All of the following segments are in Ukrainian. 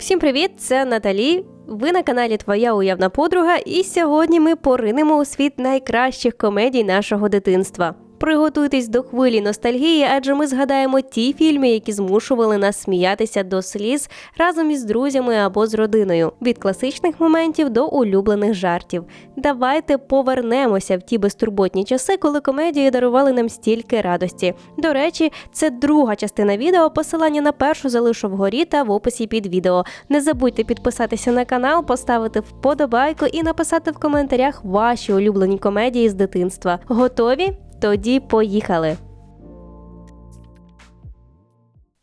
Всім привіт! Це Наталі. Ви на каналі Твоя уявна подруга, і сьогодні ми поринемо у світ найкращих комедій нашого дитинства. Приготуйтесь до хвилі ностальгії, адже ми згадаємо ті фільми, які змушували нас сміятися до сліз разом із друзями або з родиною, від класичних моментів до улюблених жартів. Давайте повернемося в ті безтурботні часи, коли комедії дарували нам стільки радості. До речі, це друга частина відео. Посилання на першу залишу вгорі та в описі під відео. Не забудьте підписатися на канал, поставити вподобайку і написати в коментарях ваші улюблені комедії з дитинства. Готові? Тоді поїхали.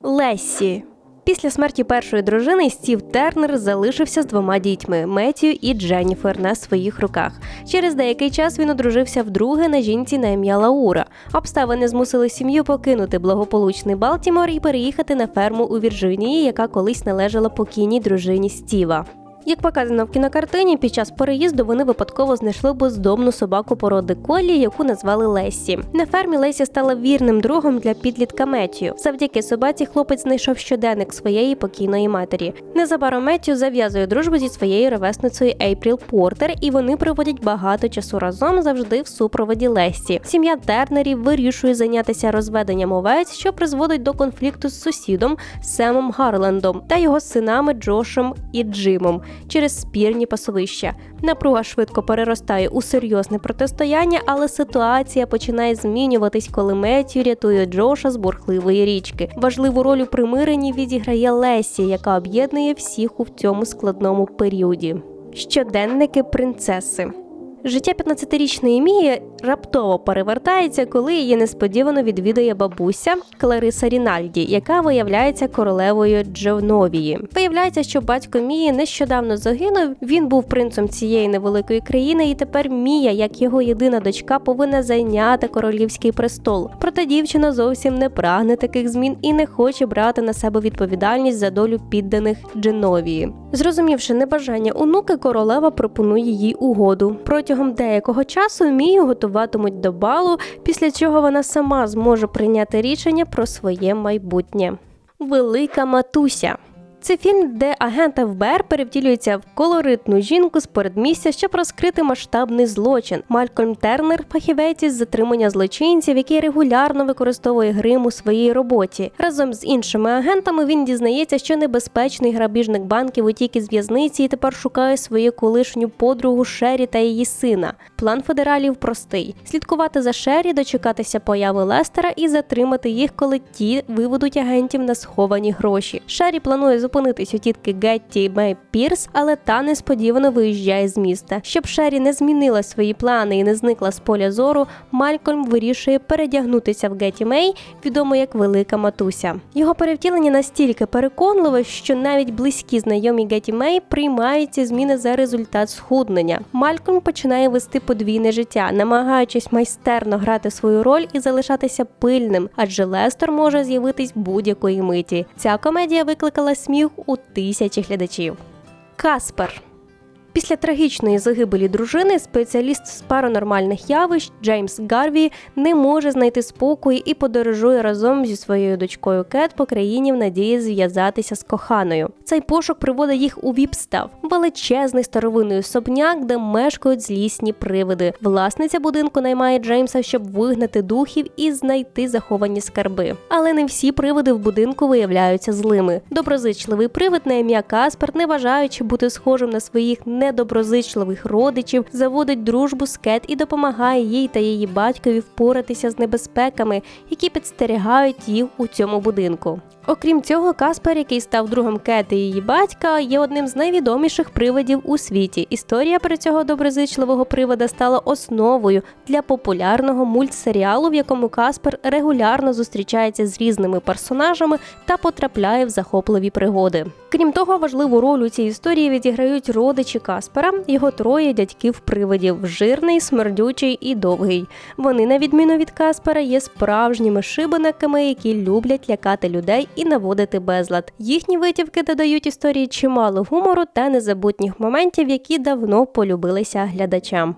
Лесі. Після смерті першої дружини Стів Тернер залишився з двома дітьми Меттію і Дженніфер на своїх руках. Через деякий час він одружився вдруге на жінці на ім'я Лаура. Обставини змусили сім'ю покинути благополучний Балтімор і переїхати на ферму у Вірджинії, яка колись належала покійній дружині Стіва. Як показано в кінокартині, під час переїзду вони випадково знайшли бездомну собаку породи Колі, яку назвали Лесі. На фермі Лесі стала вірним другом для підлітка Меттію. Завдяки собаці хлопець знайшов щоденник своєї покійної матері. Незабаром Меттію зав'язує дружбу зі своєю ровесницею Ейпріл Портер, і вони проводять багато часу разом завжди в супроводі Лесі. Сім'я Тернерів вирішує зайнятися розведенням овець, що призводить до конфлікту з сусідом Семом Гарлендом та його синами Джошем і Джимом через спірні пасовища. Напруга швидко переростає у серйозне протистояння, але ситуація починає змінюватись, коли Меттю рятує Джоша з бурхливої річки. Важливу роль у примиренні відіграє Лесі, яка об'єднує всіх у цьому складному періоді. Щоденники принцеси. Життя 15-річної Мії раптово перевертається, коли її несподівано відвідує бабуся Клариса Рінальді, яка виявляється королевою Джоновії. Виявляється, що батько Мії нещодавно загинув. Він був принцем цієї невеликої країни, і тепер Мія, як його єдина дочка, повинна зайняти королівський престол. Проте дівчина зовсім не прагне таких змін і не хоче брати на себе відповідальність за долю підданих Дженовії. Зрозумівши небажання онуки, королева пропонує їй угоду. Протягом деякого часу Мію готуватимуть до балу, після чого вона сама зможе прийняти рішення про своє майбутнє. Велика матуся. Це фільм, де агент ФБР перевтілюється в колоритну жінку з передмістя, щоб розкрити масштабний злочин. Малькольм Тернер, фахівець із затримання злочинців, який регулярно використовує грим у своїй роботі. Разом з іншими агентами він дізнається, що небезпечний грабіжник банків утік із в'язниці і тепер шукає свою колишню подругу Шері та її сина. План федералів простий: слідкувати за Шері, дочекатися появи Лестера і затримати їх, коли ті виведуть агентів на сховані гроші. Шері планує зупинитись у тітки Гетті Мей Пірс, але та несподівано виїжджає з міста. Щоб Шері не змінила свої плани і не зникла з поля зору, Малькольм вирішує передягнутися в Гетті Мей, відомо як велика матуся. Його перевтілення настільки переконливе, що навіть близькі знайомі Гетті Мей приймають ці зміни за результат схуднення. Малькольм починає вести подвійне життя, намагаючись майстерно грати свою роль і залишатися пильним, адже Лестер може з'явитись будь-якої миті. Ця комедія викликала сміх у тисячі глядачів. Каспер Після трагічної загибелі дружини спеціаліст з паранормальних явищ Джеймс Гарві не може знайти спокою і подорожує разом зі своєю дочкою Кет по країні в надії зв'язатися з коханою. Цей пошук приводить їх у віпстав величезний старовинний особняк, де мешкають злісні привиди. Власниця будинку наймає Джеймса, щоб вигнати духів і знайти заховані скарби. Але не всі привиди в будинку виявляються злими. Доброзичливий привид на ім'я Каспер, не бажаючи бути схожим на своїх недоброзичливих родичів, заводить дружбу з Кет і допомагає їй та її батькові впоратися з небезпеками, які підстерігають їх у цьому будинку. Окрім цього, Каспер, який став другом Кет і її батька, є одним з найвідоміших привидів у світі. Історія про цього доброзичливого привода стала основою для популярного мультсеріалу, в якому Каспер регулярно зустрічається з різними персонажами та потрапляє в захопливі пригоди. Крім того, важливу роль у цій історії відіграють родичі Каспера, його троє дядьків-привидів жирний, смердючий і довгий. Вони, на відміну від Каспера, є справжніми шибаниками, які люблять лякати людей і наводити безлад. Їхні витівки додають історії чимало гумору та незабутніх моментів, які давно полюбилися глядачам.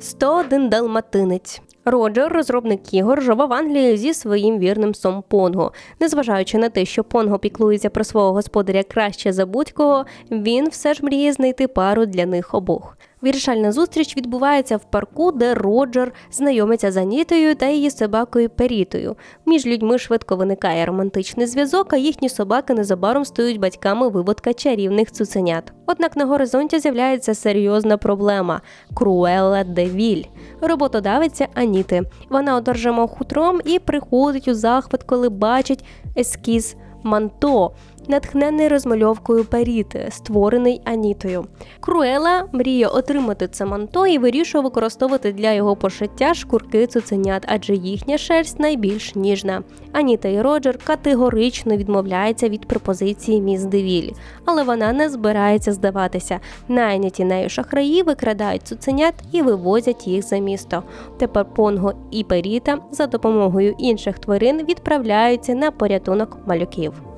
101 далматинець Роджер, розробник ігор, жова в Англії зі своїм вірним сом Понго. Незважаючи на те, що Понго піклується про свого господаря краще за будь-кого, він все ж мріє знайти пару для них обох. Вирішальна зустріч відбувається в парку, де Роджер знайомиться з Анітою та її собакою Перітою. Між людьми швидко виникає романтичний зв'язок, а їхні собаки незабаром стають батьками виводка чарівних цуценят. Однак на горизонті з'являється серйозна проблема Круелла Девіль, роботодавиця Аніти. Вона одержима хутром і приходить у захват, коли бачить ескіз манто, натхнений розмальовкою Паріти, створений Анітою. Круела мріє отримати це манто і вирішує використовувати для його пошиття шкурки цуценят, адже їхня шерсть найбільш ніжна. Аніта і Роджер категорично відмовляються від пропозиції міс Девіль, але вона не збирається здаватися. Найняті нею шахраї викрадають цуценят і вивозять їх за місто. Тепер Понго і Періта за допомогою інших тварин відправляються на порятунок малюків.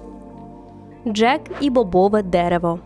Джек і бобове дерево.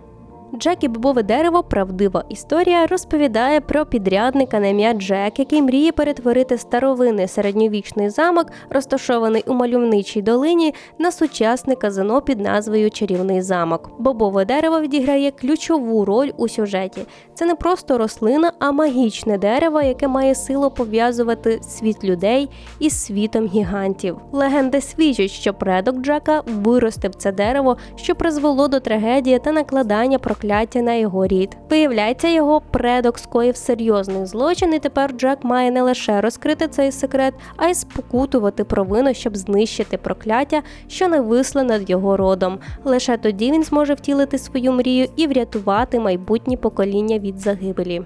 Джек і бобове дерево правдива історія розповідає про підрядника на ім'я Джек, який мріє перетворити старовинний середньовічний замок, розташований у мальовничій долині, на сучасне казино під назвою Чарівний замок. Бобове дерево відіграє ключову роль у сюжеті. Це не просто рослина, а магічне дерево, яке має силу пов'язувати світ людей із світом гігантів. Легенди свідчать, що предок Джека виростив це дерево, що призвело до трагедії та накладання прокляття на його рід. Виявляється, його предок скоїв серйозний злочин, і тепер Джек має не лише розкрити цей секрет, а й спокутувати провину, щоб знищити прокляття, що нависло над його родом. Лише тоді він зможе втілити свою мрію і врятувати майбутні покоління від загибелі.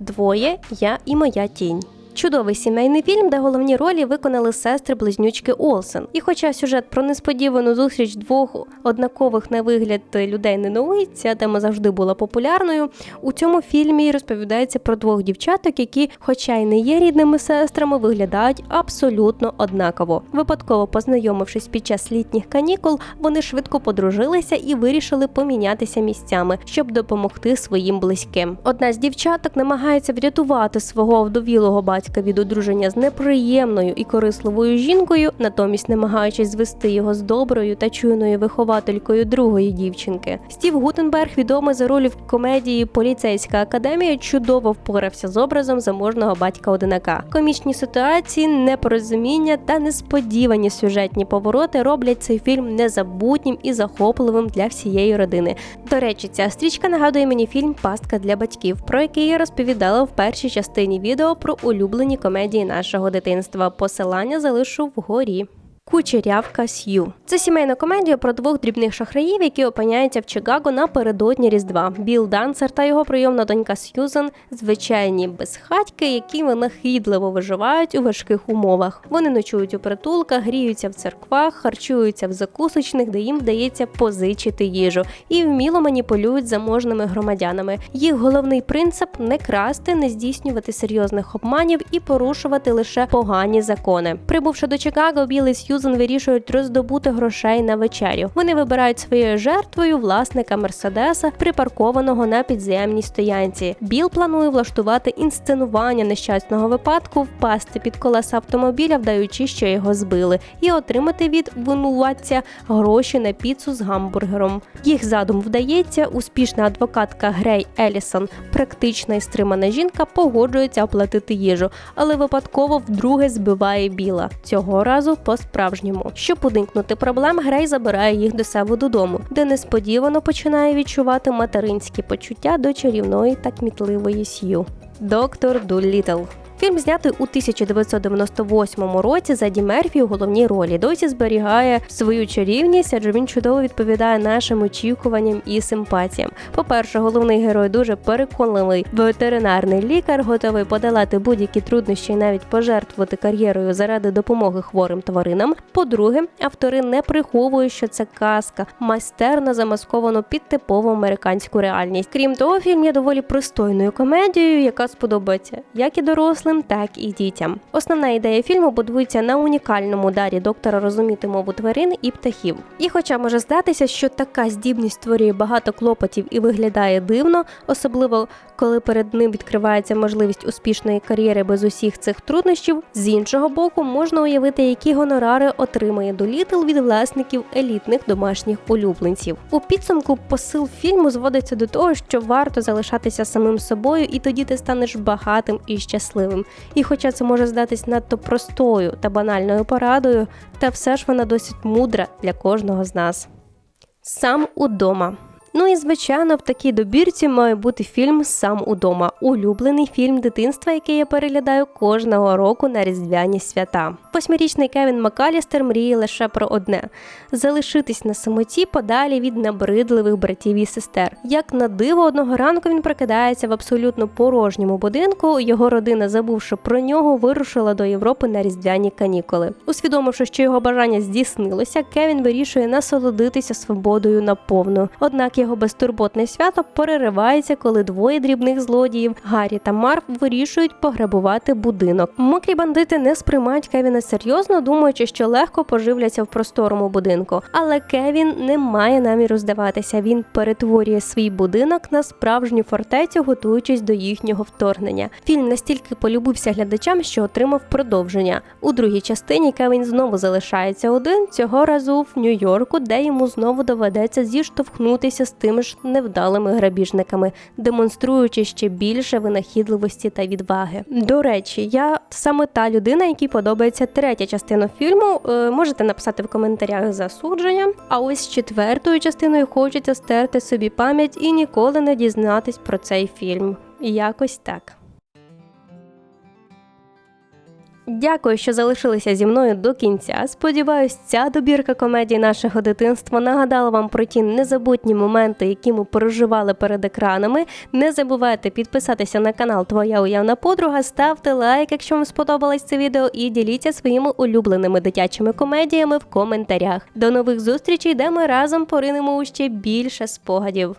Двоє я і моя тінь. Чудовий сімейний фільм, де головні ролі виконали сестри-близнючки Олсен. І хоча сюжет про несподівану зустріч двох однакових на вигляд людей не новий, ця тема завжди була популярною. У цьому фільмі розповідається про двох дівчаток, які, хоча й не є рідними сестрами, виглядають абсолютно однаково. Випадково познайомившись під час літніх канікул, вони швидко подружилися і вирішили помінятися місцями, щоб допомогти своїм близьким. Одна з дівчаток намагається врятувати свого вдовілого батька батька від одруження з неприємною і корисливою жінкою, натомість намагаючись звести його з доброю та чуйною вихователькою другої дівчинки. Стів Гутенберг, відомий за ролі в комедії Поліцейська академія, чудово впорався з образом заможного батька одинака. Комічні ситуації, непорозуміння та несподівані сюжетні повороти роблять цей фільм незабутнім і захопливим для всієї родини. До речі, ця стрічка нагадує мені фільм Пастка для батьків, про який я розповідала в першій частині відео про улюблені улюблені комедії нашого дитинства. Посилання залишу вгорі. Кучерявка Сью. Це сімейна комедія про двох дрібних шахраїв, які опиняються в Чикаго напередодні Різдва. Біл Дансер та його прийомна донька Сьюзен звичайні безхатьки, які винахідливо виживають у важких умовах. Вони ночують у притулках, гріються в церквах, харчуються в закусочних, де їм вдається позичити їжу, і вміло маніпулюють заможними громадянами. Їх головний принцип не красти, не здійснювати серйозних обманів і порушувати лише погані закони. Прибувши до Чикаго, Біл і Сьюзен вирішують роздобути грошей на вечерю. Вони вибирають своєю жертвою власника Мерседеса, припаркованого на підземній стоянці. Біл планує влаштувати інсценування нещасного випадку, впасти під колеса автомобіля, вдаючи, що його збили, і отримати від винуватця гроші на піцу з гамбургером. Їх задум вдається. Успішна адвокатка Грей Елісон, практична і стримана жінка, погоджується оплатити їжу, але випадково вдруге збиває біла цього разу по справжньому. Щоб уникнути проблем, Грей забирає їх до себе додому, де несподівано починає відчувати материнські почуття до чарівної та кмітливої сью. Доктор Дулітл Фільм знятий у 1998 році за Ді Мерфі у головній ролі. Досі зберігає свою чарівність, адже він чудово відповідає нашим очікуванням і симпатіям. По-перше, головний герой дуже переконливий ветеринарний лікар, готовий подолати будь-які труднощі і навіть пожертвувати кар'єрою заради допомоги хворим тваринам. По-друге, автори не приховують, що це казка, майстерно замасковано під типову американську реальність. Крім того, фільм є доволі пристойною комедією, яка сподобається як і дорослим, дорослим, так і дітям. Основна ідея фільму будується на унікальному дарі доктора розуміти мову тварин і птахів. І, хоча може здатися, що така здібність створює багато клопотів і виглядає дивно, особливо коли перед ним відкривається можливість успішної кар'єри без усіх цих труднощів, з іншого боку, можна уявити, які гонорари отримає Долітл від власників елітних домашніх улюбленців. У підсумку посил фільму зводиться до того, що варто залишатися самим собою, і тоді ти станеш багатим і щасливим. І хоча це може здатись надто простою та банальною порадою, та все ж вона досить мудра для кожного з нас. Сам удома. Ну і звичайно, в такій добірці має бути фільм Сам удома, улюблений фільм дитинства, який я переглядаю кожного року на різдвяні свята. Восьмирічний Кевін Макалістер мріє лише про одне: залишитись на самоті подалі від набридливих братів і сестер. Як на диво, одного ранку він прокидається в абсолютно порожньому будинку. Його родина, забувши про нього, вирушила до Європи на різдвяні канікули. Усвідомивши, що його бажання здійснилося, Кевін вирішує насолодитися свободою наповну. Однак його безтурботне свято переривається, коли двоє дрібних злодіїв Гаррі та Марв вирішують пограбувати будинок. Мокрі бандити не сприймають Кевіна серйозно, думаючи, що легко поживляться в просторому будинку. Але Кевін не має наміру здаватися. Він перетворює свій будинок на справжню фортецю, готуючись до їхнього вторгнення. Фільм настільки полюбився глядачам, що отримав продовження. У другій частині Кевін знову залишається один цього разу в Нью-Йорку, де йому знову доведеться зіштовхнутися з тими ж невдалими грабіжниками, демонструючи ще більше винахідливості та відваги. До речі, я саме та людина, якій подобається третя частина фільму. Е, можете написати в коментарях засудження. А ось четвертою частиною хочеться стерти собі пам'ять і ніколи не дізнатись про цей фільм. Якось так. Дякую, що залишилися зі мною до кінця. Сподіваюсь, ця добірка комедій нашого дитинства нагадала вам про ті незабутні моменти, які ми переживали перед екранами. Не забувайте підписатися на канал Твоя уявна подруга, ставте лайк, якщо вам сподобалось це відео, і діліться своїми улюбленими дитячими комедіями в коментарях. До нових зустрічей, де ми разом поринемо у ще більше спогадів.